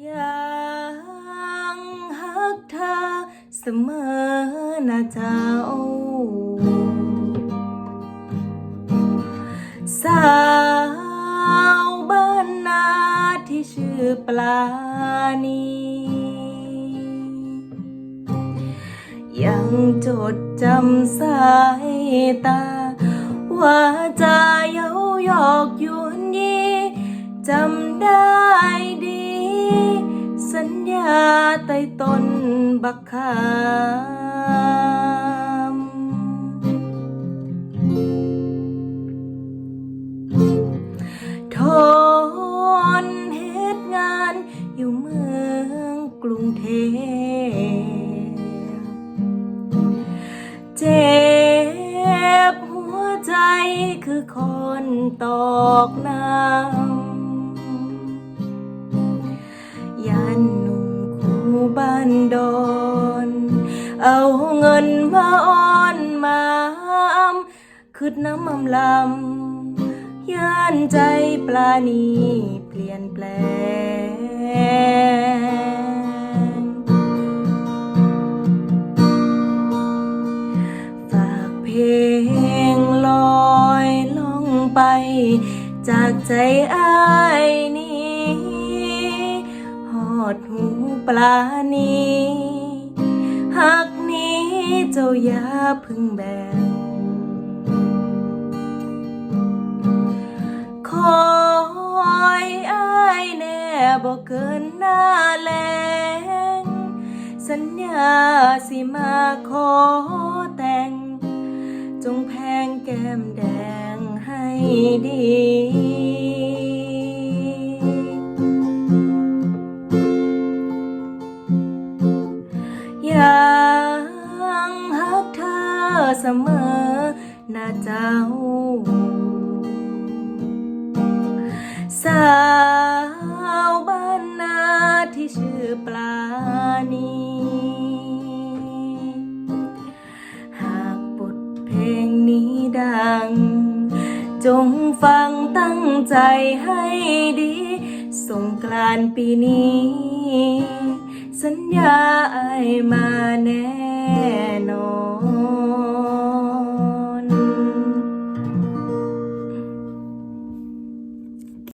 ยังหักเธอเสมอนะเจ้า สาวบ้านนาที่ชื่อปลานียังจดจำสายตาว่าจ ใต้ต้นบักขามทนเหตุงานอยู่เมืองกรุงเทพเจ็บหัวใจคือคนตอกน้ำ บ้านดอนเอาเงินมาอ้อนมาอ้ำคืดน้ำอำลำย่านใจปลานีเปลี่ยนแปลง ฝากเพลงลอยล่องไป จากใจอ้ายนี้ อดหูปลานีหักนี้เจ้าอย่าพึ่งแบงคอยอ้ายแน่บ่เกินหน้าแลง สัญญาสิมาขอแต่ง จงแพงแก้มแดงให้ดีังหักเธอเสมอนะเจ้า สาวบ้านนาที่ชื่อปลานีหากบทเพลงนี้ดัง จงฟังตั้งใจให้ดี สงกรานต์ปีนี้ สัญญาไอมาแน่นอน